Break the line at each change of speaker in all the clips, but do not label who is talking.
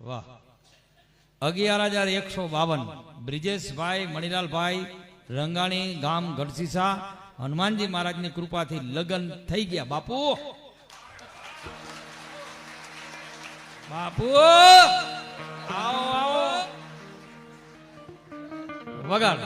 વાહ. અગિયાર હજાર એકસો બાવન. બ્રિજેશભાઈ, મણિલાલભાઈ, રંગાણી, ગામ ગઢસીસા હનુમાનજી મહારાજની કૃપાથી લગ્ન થઈ ગયા. બાપુ! બાપુ! આવો આવો. વગાડ.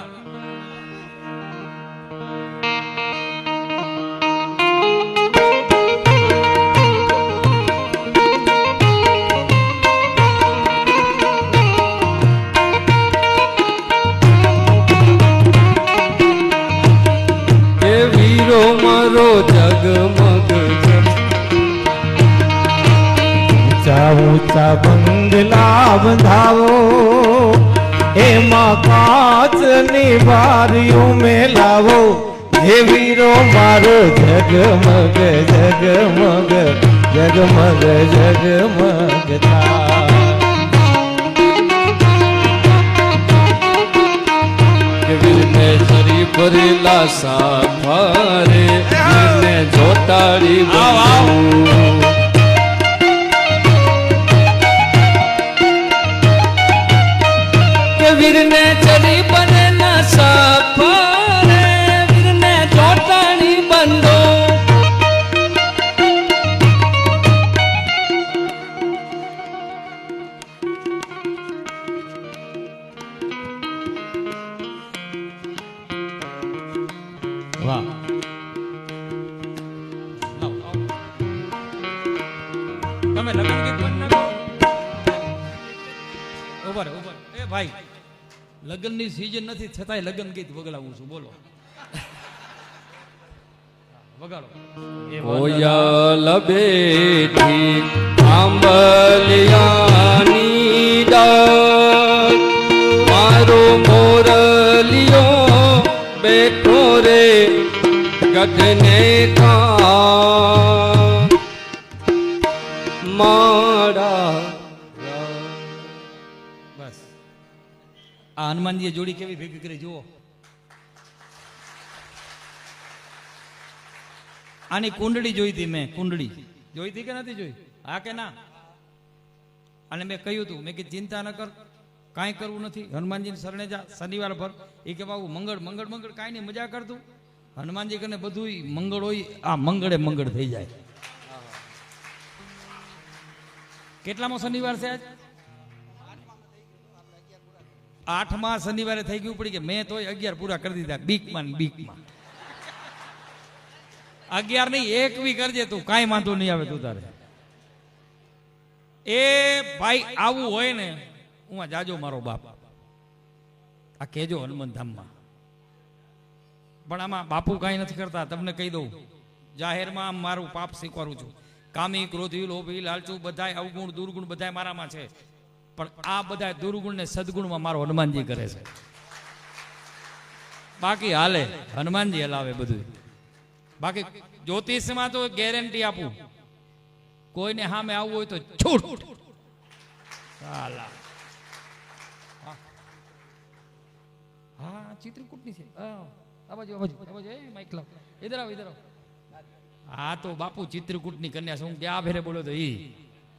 મારો જગમગ
ઊંચા ઊંચા બંગલા બંધાવો એમાં કાચની બારીઓ મેલાવો હે વીરો મારો જગમગ જગમગ જગમગ જગમગ થાય
કે વીરને સરી ભરેલા સાફારે જોતાડી
આવ, આવ.
કે વીરને ચરી
તમે લગ્ન ગીત પણ નાખો ઉભર ઉભર એ ભાઈ લગ્નની સિઝન નથી છતાંય લગ્ન ગીત વગડાવું છું બોલો. વગાડો.
આંબલિયાની મારો મોરલિયો બેઠો રે ગઢને કા મારા
બસ. આ હનુમાનજીએ જોડી કેવી ભેગી કરી, જુઓ. આની કુંડળી જોઈ હતી મેં, કુંડળી. જોઈ હતી કે નથી જોઈ? હા કે ના? અને મેં કહ્યું હતું, મેં કે ચિંતા ન કર, કાંઈ કરવું નથી. હનુમાનજીને શરણે જા. શનિવાર ભર, એ કે, બાબુ, મંગળ મંગળ મંગળ, કાંઈ નહીં, મજા કરતું હનુમાનજી કને બધું મંગળ હોય, આ મંગળે મંગળ થઈ જાય. કેટલામો શનિવાર છે આઠમા શનિવારે થઈ ગયું પડી કે મેં તોય અગિયાર પૂરા કરી દીધા, બીકમાં બીકમાં. અગિયાર નહીં, એક બી કરજે તું, કાંઈ વાંધો નહીં આવે તું તારે. એ ભાઈ આવું હોય ને હું આ જાજો મારો બાપ. આ કેજો હનુમાનધામમાં. પણ આમાં બાપુ કાંઈ નથી કરતા, તમને કહી દઉં. જાહેરમાં આમ મારું પાપ સ્વીકારું છું. કામી, ક્રોધી, લોભી, લાલચુ, બધાય અવગુણ, દુર્ગુણ બધાય મારામાં છે. પણ આ બધા દુર્ગુણ ને સદગુણમાં મારો હનુમાનજી કરે છે. બાકી હાલે, હનુમાનજી હલાવે બધું બાકી જ્યોતિષમાં તો ગેરંટી આપું. કોઈને સામે આવવું હોય તો છૂટ. હાલા. હા, ચિત્રકૂટની છે. આ બાજુ આ બાજુ આ બાજુ, એ માઇક લાવ. ઇધર આવ ઇધર આવો. હા તો બાપુ ચિત્રકૂટની કન્યા છે હું ક્યાં ફેરે બોલો તો ઈ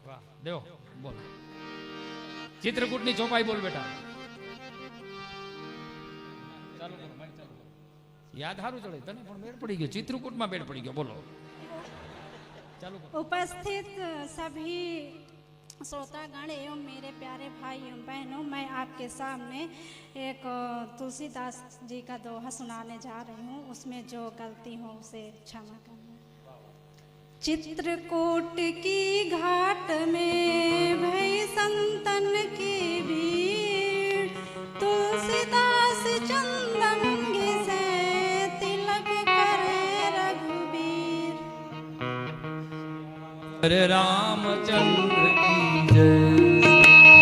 વાહ દેવો બોલ ચિત્રકૂટની ચોપાઈ બોલ બેટા ચાલુ કરો, mic ચાલુ કરો. યાદ સારું ચડે તને પણ મેળ પડી ગયો ચિત્રકૂટમાં મેળ પડી ગયો બોલો ચાલુ કરો
उपस्थित सभी श्रोतागण एवं मेरे प्यारे भाई एवं बहनों मैं आपके सामने एक अ, तुलसीदास जी का दोहा सुनाने जा रही हूँ उसमें जो गलती हो उसे क्षमा करना चित्रकूट की घाट में भई संतन की भीड़ तुलसीदास चंदन घिसे तिलक करे रघुबीर
અરે રામચંદ્ર કી
જય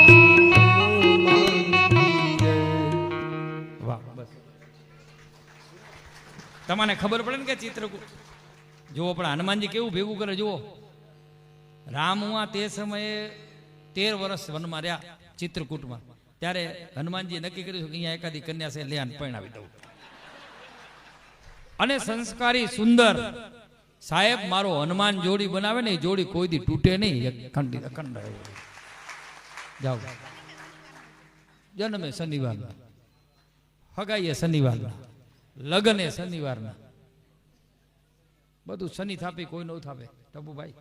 હનુમાન કી જય
વાહ બસ તમને ખબર પડે ને કે ચિત્રકૂટ જુઓ, પણ હનુમાનજી કેવું ભેગું કરે, જુઓ. રામુઆ તે સમયે તેર વર્ષ વનમાં રહ્યા ચિત્રકૂટમાં. ત્યારે હનુમાનજી નક્કી કર્યું કે અહીંયા એકાદી કન્યા છે, લે આને પરણાવી દઉં. અને સંસ્કારી સુંદર. સાહેબ, મારો હનુમાન જોડી બનાવે ને, એ જોડી કોઈ દી તૂટે નહીં. અખંડિત અખંડ. જાઓ. જન્મે શનિવારના. હગાઈએ શનિવારના. લગ્ન એ શનિવારના. બધું શનિ થાપી કોઈ ન થાપે. ટપુભાઈ.